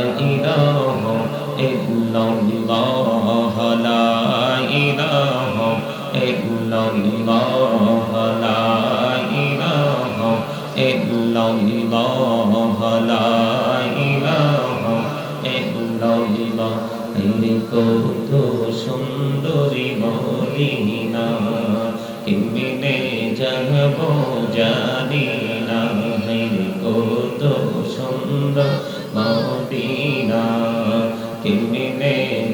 إله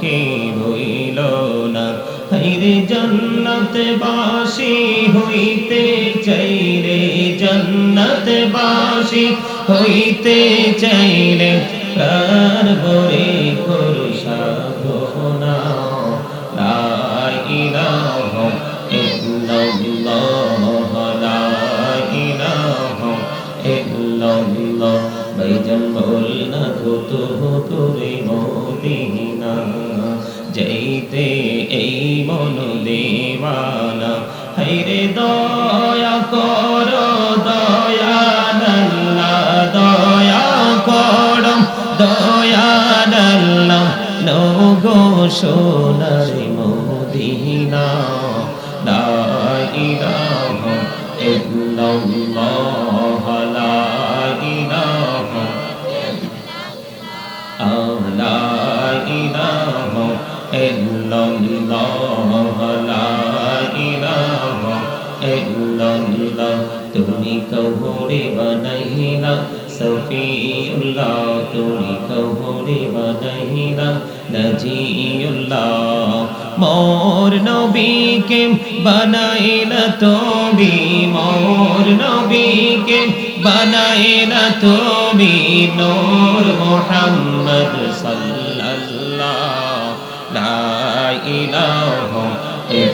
দুঃখী হইল না? হইরে জন্নত বাসি হইতে চাই রে জন্নত বাসি হইতে চাই রে কার বরে করুষা ভোনা মন দেওয়ানা হাইরে দয়া কর দয়াল্লাহ দয়া কর দয়াল্লাহ নগো সোনার ইল্লাল্লাহ তুমি কবরে বানাইলা সফিউল্লাহ তুমি কবরে বানাইলা নজিউল্লাহ মোর নবীকে বানাইলা তুমি মোর নবীকে বানাইলা তুমি নূর মুহাম্মদ সাল্লাল্লাহ লা ইলাহা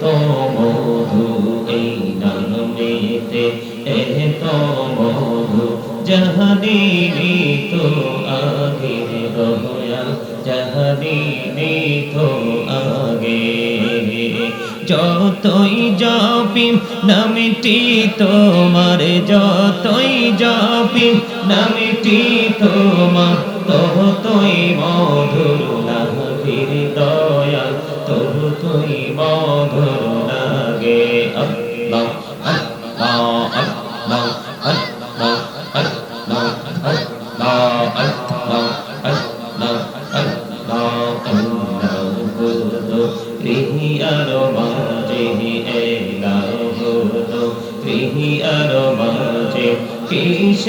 তো মধু এই নামেতে এহ তো মধু জহদিনি তো আগে রহয়া জহদিনি নামটি তোমার যতই জপি নামিটি তোমার ততই মধুর লাগির দয়া ততই মধুর লাগে। আল্লাহ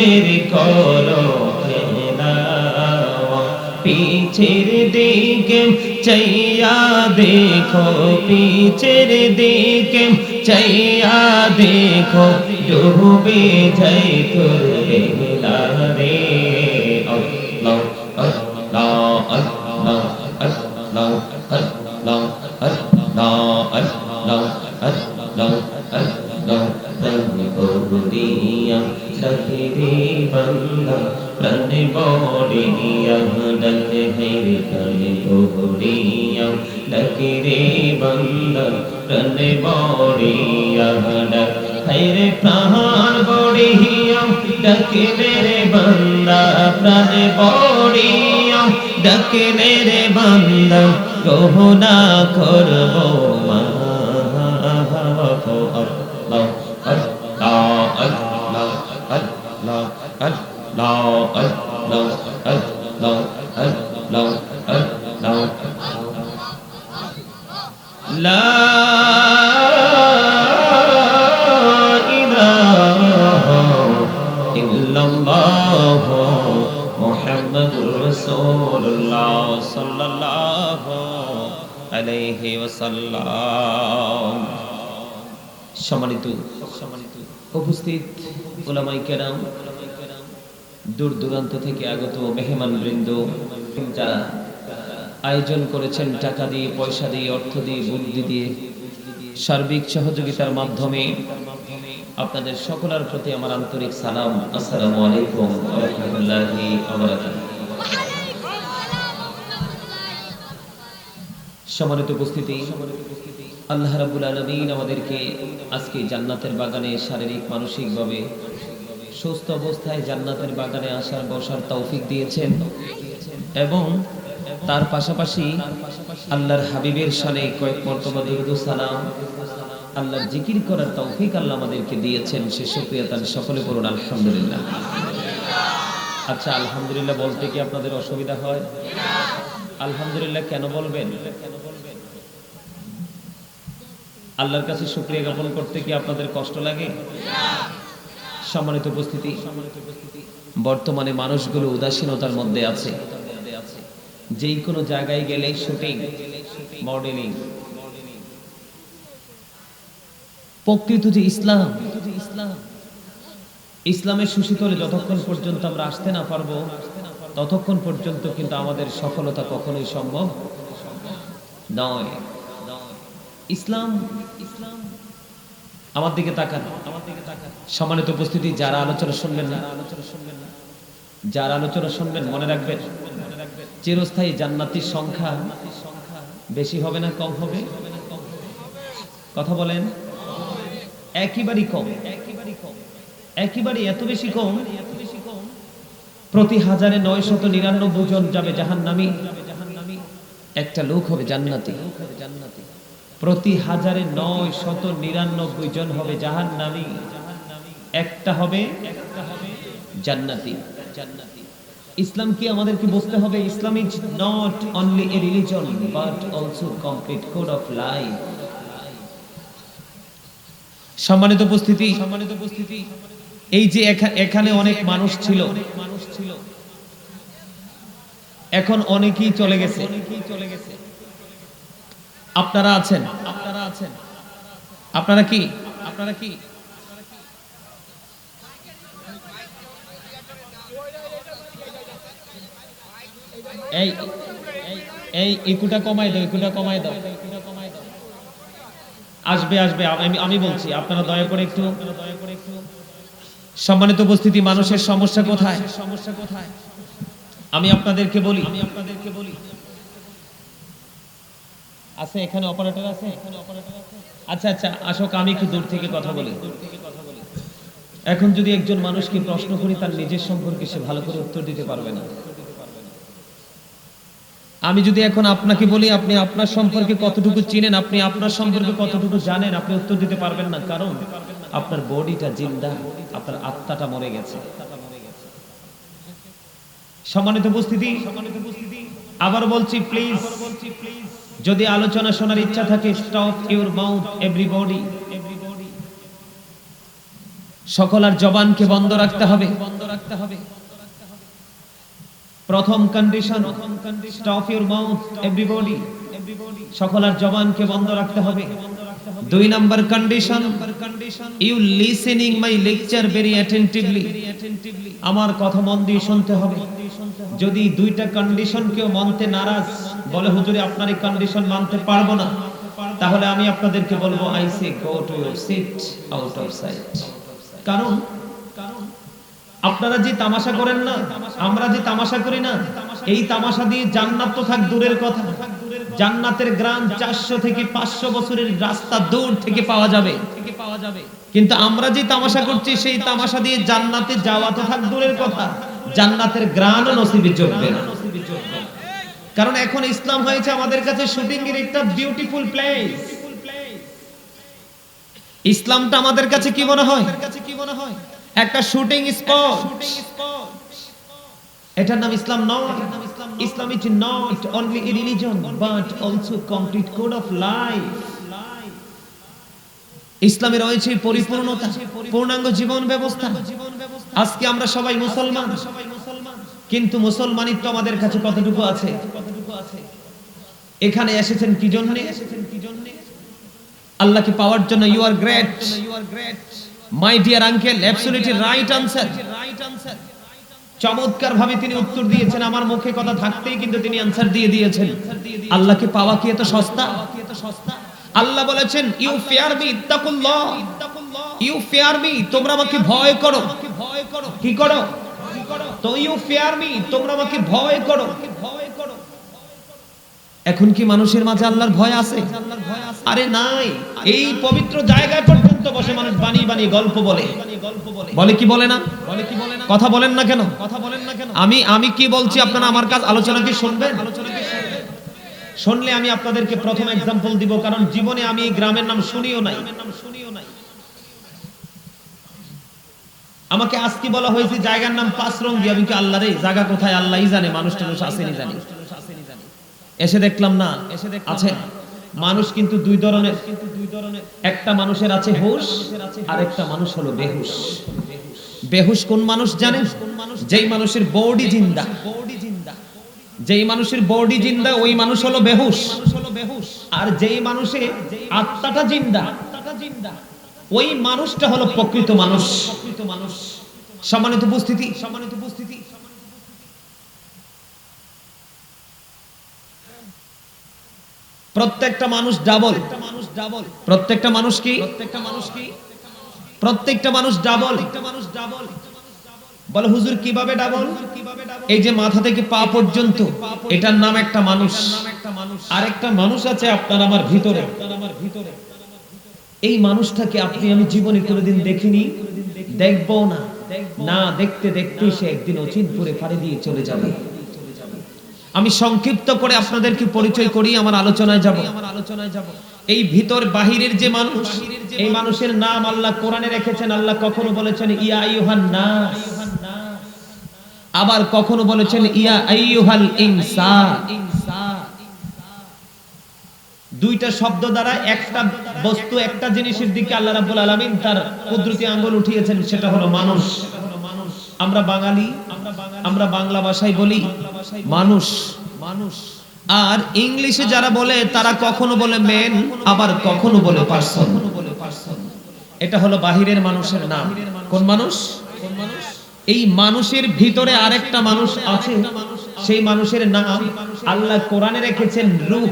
কিসের করো পিছের দিকে চাইয়া দেখো পিছের দিকে চাইয়া দেখো ডুবে যাই তোর রে ढोरिया डक हेरे करे ढोरिया डक रे बंद रन बोरिया डक हेरे प्राण बोरिया डक मेरे बंदा प्राण बोरिया डक मेरे बंदा कोहना करबो সম্মানিত সম্মানিত উপস্থিত ওলামাই কেরাম দূর দূরান্ত থেকে আগত মেহমান বৃন্দ যারা আয়োজন করেছেন টাকা দিয়ে, পয়সা দিয়ে, অর্থ দিয়ে, বুদ্ধি দিয়ে সার্বিক সহযোগিতার মাধ্যমে। আপনাদের সকলের প্রতি আমার আন্তরিক সালাম। আসসালামু আলাইকুম রাহমাতুল্লাহি সম্মানিত উপস্থিতি, আল্লাহ রাব্বুল আলামিন আমাদেরকে আজকে জান্নাতের বাগানে শারীরিক, মানসিকভাবে সুস্থ অবস্থায় জান্নাতের বাগানে আসার, বসার তৌফিক দিয়েছেন। এবং তার পাশাপাশি আল্লাহর হাবিবের সানে কয়েক মর্তবা দুরুদ সালাম, আল্লাহর জিকির করার তৌফিক আল্লাহ আমাদেরকে দিয়েছেন। সে শুকরিয়া তার সকলে বলুন আলহামদুলিল্লাহ। আচ্ছা আলহামদুলিল্লাহ বলতে কি আপনাদের অসুবিধা হয়? আলহামদুলিল্লাহ কেন বলবেন? আল্লাহর কাছে শুক্রিয়া জ্ঞাপন করতে কি আপনাদের কষ্ট লাগে? সম্মানিত উপস্থিতি, বর্তমানে মানুষগুলো উদাসীনতার মধ্যে আছে। যেই কোনো জায়গায় গেলে শুটিং মডেলিং প্রকৃত যে ইসলাম ইসলাম ইসলামের সুশীতলে যতক্ষণ পর্যন্ত আমরা আসতে না পারব, ততক্ষণ পর্যন্ত কিন্তু আমাদের সফলতা কখনোই সম্ভব নয়। ইসলাম ইসলাম আমার দিকে তাকান। আমার দিকে তাকান সম্মানিত উপস্থিতি, যারা আলোচনা শুনবেন না আলোচনা শুনবেন না যারা আলোচনা শুনবেন মনে রাখবেন চিরস্থায়ী জান্নাতির সংখ্যা বেশি হবে না, কম হবে? কথা বলেন, একেবারেই কম। একেবারেই এত বেশি কম, প্রতি হাজারে নয় শত নিরানব্বই জন যাবে জাহান নামি একটা লোক হবে জান্নাতি। প্রতি হাজারে নয় শত নিরানব্বই জন হবে জাহান নামি একটা হবে জান্নাতি জান্নাতি। ইসলাম কি আমাদেরকে বুঝতে হবে, Islam is not only a religion but also complete code of life সম্মানিত উপস্থিতি সম্মানিত উপস্থিতি এই যে এখানে অনেক মানুষ ছিল। মানুষ ছিল এখন অনেকেই চলে গেছে। অনেকেই চলে গেছে আপনারা আছেন? আপনারা আছেন আপনারা কি আপনারা কি? এই, এই- ইকুটা কমাই দাও ইকুটা কমাই দাও। আসবে আসবে আমি আমি বলছি, আপনারা দয়া করে একটু সম্মানিত উপস্থিতি, মানুষের সমস্যা কোথায়? সমস্যা কোথায় আমি আপনাদেরকে বলি আমি আপনাদেরকে বলি আছে এখানে অপারেটর আছে? আচ্ছা আচ্ছা আসো আমি একটু দূর থেকে কথা বলি। এখন যদি একজন মানুষকে প্রশ্ন করি, তার নিজের সম্পর্কে সে ভালো করে উত্তর দিতে পারবে না। আমি যদি এখন আপনাকে বলি, আপনি আপনার সম্পর্কে কতটুকু চিনেন, আপনি আপনার সম্পর্কে কতটুকু জানেন, আপনি উত্তর দিতে পারবেন না। কারণ আপনার বডিটা জিন্দা, আপনার আত্মাটা মরে গেছে। সম্মানিত উপস্থিতি, আবার বলছি প্লিজ যদি আলোচনা শোনার ইচ্ছা থাকে স্টপ ইউর মাউথ এভরিবডি সকল আর জবানকে বন্ধ রাখতে হবে বন্ধ রাখতে হবে। প্রথম condition stop your mouth everybody সকল আর জবানকে বন্ধ রাখতে হবে। দুই number condition you listening my lecture very attentively আমার কথা মন দিয়ে শুনতে হবে। যদি দুইটা কন্ডিশন কেউ মানতে নারাজ, বলে, হুজুরে, আপনার এই কন্ডিশন মানতে পারব না। তাহলে আমি আপনাদেরকে বলব I say go to your seat out of sight কারণ আপনারা যে তামাশা করেন না, আমরা যে তামাশা করি না, এই তামাশা দিয়ে জান্নাত তো থাক দূরের কথা। জান্নাতের গ্রাম চারশো থেকে পাঁচশো বছরের রাস্তা দূর থেকে পাওয়া যাবে। কিন্তু আমরা যে তামাশা করছি, সেই তামাশা দিয়ে জান্নাতে যাওয়া তো থাক দূরের কথা। জান্নাতের গ্রাম নসিবে চলবে না। কারণ এখন ইসলাম হয়েছে আমাদের কাছে শুটিং এর একটা বিউটিফুল প্লেস ইসলামটা আমাদের কাছে কি মনে হয় কাছে কি মনে হয়? একটা শুটিং স্পট এটার নাম ইসলাম নয়। Islam is not only a religion but also complete code of life ইসলামে রয়েছে পরিপূর্ণতা, পূর্ণাঙ্গ জীবন ব্যবস্থা। আজকে আমরা সবাই মুসলমান। কিন্তু মুসলমানিত্ব আমাদের কাছে কতটুকু আছে? এখানে এসেছেন কি জন্য? এসেছেন কি জন্য আল্লাহকে পাওয়ার জন্য you are great you are great my dear uncle absolutely right answer চমৎকার ভাবে তিনি উত্তর দিয়েছেন। আমার মুখে কথা থাকতেই কিন্তু তিনি আনসার দিয়ে দিয়েছেন। আল্লাহকে পাওয়া কি এত সস্তা? আল্লাহ বলেছেন ইউ ফেয়ার মি ইত্তাকুল্লাহ ইউ ফেয়ার মি তোমরা আমাকে ভয় করো। কি করো? তো ইউ ফেয়ার মি তোমরা আমাকে ভয় করো। এখন কি মানুষের মাঝে আল্লাহর ভয় আছে? আরে নাই, এই পবিত্র জায়গায় পর্যন্ত বসে মানুষ বানি বানি গল্প বলে। বলে কি বলে না? বলে কি বলে কথা বলেন না কেন? কথা বলেন না কেন আমি আমি কি বলছি আপনারা আমার কাছে আলোচনা কি শুনবেন? শুনলে আমি আপনাদেরকে প্রথম এক্সাম্পল দিব, কারণ জীবনে আমি গ্রামের নাম শুনিও নাই। আমাকে আজকে বলা হয়েছে জায়গার নাম পাঁচ পাঁচরঙ্গি। আমি কি আল্লাহ রে জায়গা কোথায়? আল্লাহই জানে মানুষ টানুষ আসেনি জানি। এসে দেখলাম না। এসে আছে মানুষ কিন্তু দুই ধরনের। কিন্তু দুই ধরনের। একটা মানুষের আছে হুশ আর একটা মানুষ হলো বেহুশ। বেহুশ। কোন মানুষ জানেন? যেই মানুষের বডি জিন্দা। বডি জিন্দা। যেই মানুষের বডি জিন্দা ওই মানুষ হলো বেহুশ। আর যেই জিন্দা আত্মাটা জিন্দা। ওই মানুষটা হলো প্রকৃত মানুষ। প্রকৃত মানুষ। সম্মানিত উপস্থিতি। সম্মানিত উপস্থিতি। প্রত্যেকটা মানুষ ডাবল। মানুষ ডাবল প্রত্যেকটা মানুষ কি? প্রত্যেকটা মানুষ কি প্রত্যেকটা মানুষ ডাবল। একটা মানুষ ডাবল বলে, হুজুর কীভাবে ডাবল? এই যে মাথা থেকে পা পর্যন্ত, এটার নাম একটা মানুষ। আর একটা মানুষ আছে আপনার আমার ভিতরে। এই মানুষটাকে আপনি, আমি জীবনে কোনোদিন দেখিনি। দেখব না। না, দেখতে দেখতে সে একদিন অচিনপুরে পাড়ি দিয়ে চলে যাবে। আমি সংক্ষিপ্ত করে আপনাদেরকে পরিচয় করি আমার আলোচনায় যাব। আমার আলোচনায় যাব এই ভিতর বাহিরের যে মানুষ, এই মানুষের নাম আল্লাহ কোরআনে রেখেছেন। আল্লাহ কখনো বলেছেন, ইয়া আইয়ুহান নাস। আবার কখনো বলেছেন, ইয়া আইয়ুহাল ইনসান দুইটা শব্দ দ্বারা একটা বস্তু, একটা জিনিসের দিকে আল্লাহ রাব্বুল আলামিন তার কুদরতি আঙ্গুল উঠিয়েছেন, সেটা হলো মানুষ। আমরা বাঙালি আমরা বাংলা ভাষায় বলি মানুষ। মানুষ আর ইংলিশে যারা বলে, তারা কখনো বলে মেন আবার কখনো বলে পার্সন এটা হলো বাহিরের মানুষের নাম। কোন মানুষ? কোন মানুষ এই মানুষের ভিতরে আরেকটা মানুষ আছে, সেই মানুষের নাম আল্লাহ কোরআনে রেখেছেন রূহ।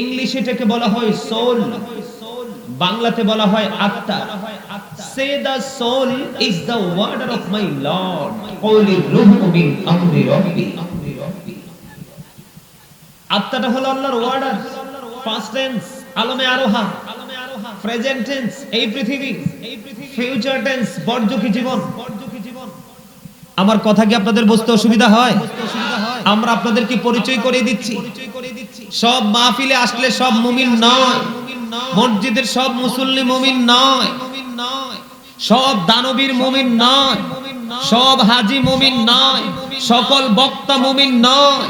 ইংলিশে এটাকে বলা হয় সোল বাংলাতে বলা হয় আত্মা। The soul is the order of my lord কওলি রূহু মিন আমরি রব্বি আত্মাটা হলো আল্লাহর ওয়ার্ডার পাস্ট টেন্স আলমে আরোহা প্রেজেন্ট টেন্স এই পৃথিবী ফিউচার টেন্স বর্জকি জীবন। আমার কথা কি আপনাদের বুঝতে অসুবিধা হয়? আমরা আপনাদেরকে পরিচয় করে দিচ্ছি। সব মাহফিলে আসলে সব মুমিন নয়। মসজিদের সব মুসল্লি মুমিন নয়। সব দানবীর মুমিন নয়। সব হাজি মুমিন নয়। সকল বক্তা মুমিন নয়।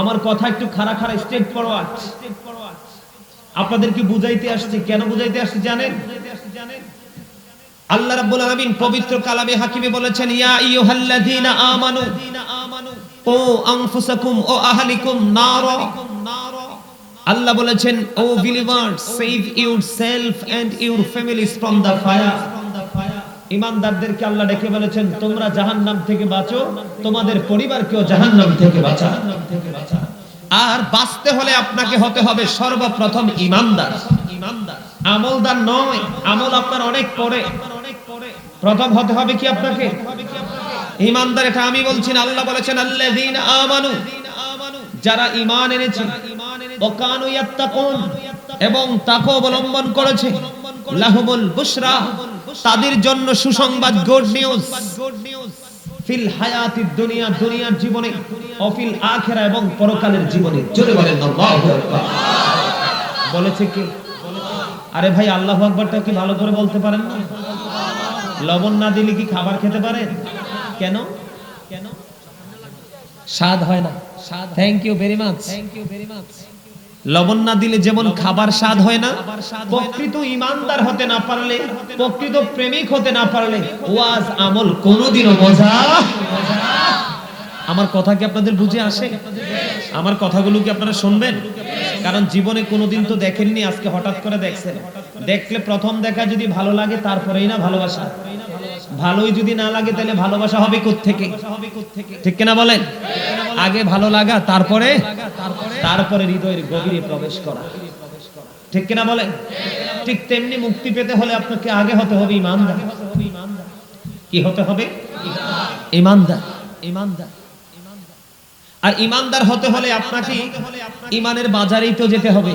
আমার কথা একটু খাড়া খাড়া স্টেপ ফরওয়ার্ড আপনাদেরকে বুঝাইতে আসছি? কেন বুঝাইতে আসছি জানেন? আল্লাহ রাব্বুল আলামিন পবিত্র কালামে হাকিমে বলেছেন ইয়া আইয়ুহাল্লাযীনা আমানু ও আনফুসাকুম ও আহলিকুম নার। আল্লাহ বলেছেন, O believers save yourself and your families from the fire ইমানদারদেরকে আল্লাহ ডেকে বলেছেন, তোমরা জাহান্নাম থেকে বাঁচো, তোমাদের পরিবারকেও জাহান্নাম থেকে বাঁচাও আর বাঁচতে হলে আপনাকে হতে হবে সর্বপ্রথম ইমানদার ইমানদার। আমলদার নয়, আমল আপনার অনেক পরে। প্রথম হতে হবে কি আপনাকে? ইমানদার, এটা আমি বলছি না। আল্লাহ বলেছেন, আল্লাযীনা আমানু যারা ঈমান এনেছে এবং তাকে অবলম্বন করেছে তাদের জন্য সুসংবাদ গুড নিউজ। ফিল হায়াতিদ দুনিয়া, দুনিয়ার জীবনে, ও ফিল আখিরা, এবং পরকালের জীবনে। বলেছে কি? আরে ভাই, আল্লাহু আকবারটা কি ভালো করে বলতে পারেন না? লবণ না দিলে কি খাবার খেতে পারেন কেন? কেন? স্বাদ হয় না। Thank you very much thank you very much লবণ না দিলে যেমন খাবার স্বাদ হয় না। প্রকৃত ইমানদার হতে না পারলে প্রকৃত প্রেমিক হতে না পারলে ওয়াজ আমল কোনোদিনও মজা আমার কথা কি আপনাদের বুঝে আসে? আমার কথাগুলো কি আপনারা শুনবেন? কারণ জীবনে কোনোদিন তো দেখেননি আজকে হঠাৎ করে দেখছেন। দেখলে প্রথম দেখা যদি ভালো লাগে তারপরেই না ভালোবাসা। ভালোই যদি না লাগে, তাহলে ভালোবাসা হবে থেকে ঠিক কিনা বলেন? আগে ভালো লাগা, তারপরে? তারপরে হৃদয়ের গভীরে প্রবেশ করা। ঠিক কিনা বলেন? ঠিক তেমনি মুক্তি পেতে হলে আপনাকে আগে হতে হবে ইমানদার। কি হতে হবে? ইমানদার। ইমানদার। আর ইমানদার হতে হলে আপনাকে ইমানের বাজারেই তো যেতে হবে।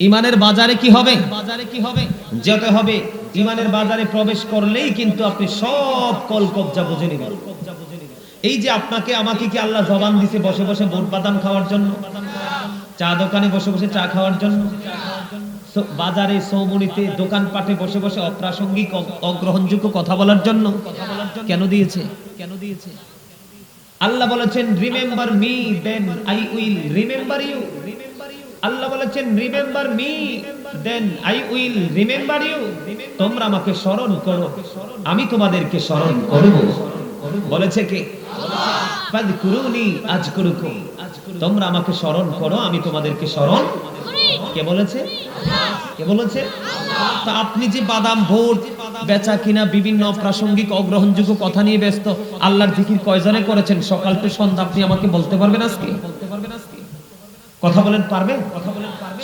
ইমানের বাজারে কি হবে? বাজারে কি হবে? যেতে হবে। ইমানের বাজারে প্রবেশ করলেই কিন্তু আপনি সব কল কবজা বুঝে নেবেন। এই যে আপনাকে আমাকে কি আল্লাহ জবান দিছে বসে বসে বোট বাদাম খাওয়ার জন্য? চা দোকানে বসে বসে চা খাওয়ার জন্য? বাজারে সৌমনিতে দোকানপাটে বসে বসে অপ্রাসঙ্গিক অগ্রহণযোগ্য কথা বলার জন্য? কেন দিয়েছে? কেন দিয়েছে আল্লাহ বলেছেন remember me then I will remember you Allah বলেছেন remember me then I will remember you তোমরা আমাকে স্মরণ করো, আমি তোমাদেরকে স্মরণ করব। বলেছে কে? তোমরা আমাকে স্মরণ করো, আমি তোমাদেরকে স্মরণ কে বলেছে? কে বলেছে? তা আপনি যে বাদাম, ভোট, বেচা কিনা, বিভিন্ন প্রাসঙ্গিক অগ্রহণযোগ্য কথা নিয়ে ব্যস্ত, আল্লাহর জিকির কয়জনে করেছেন? সকাল টু সন্ধ্যা আপনি আমাকে বলতে পারবেন আজকে? কথা বলেন পারবে? কথা বলেন পারবে?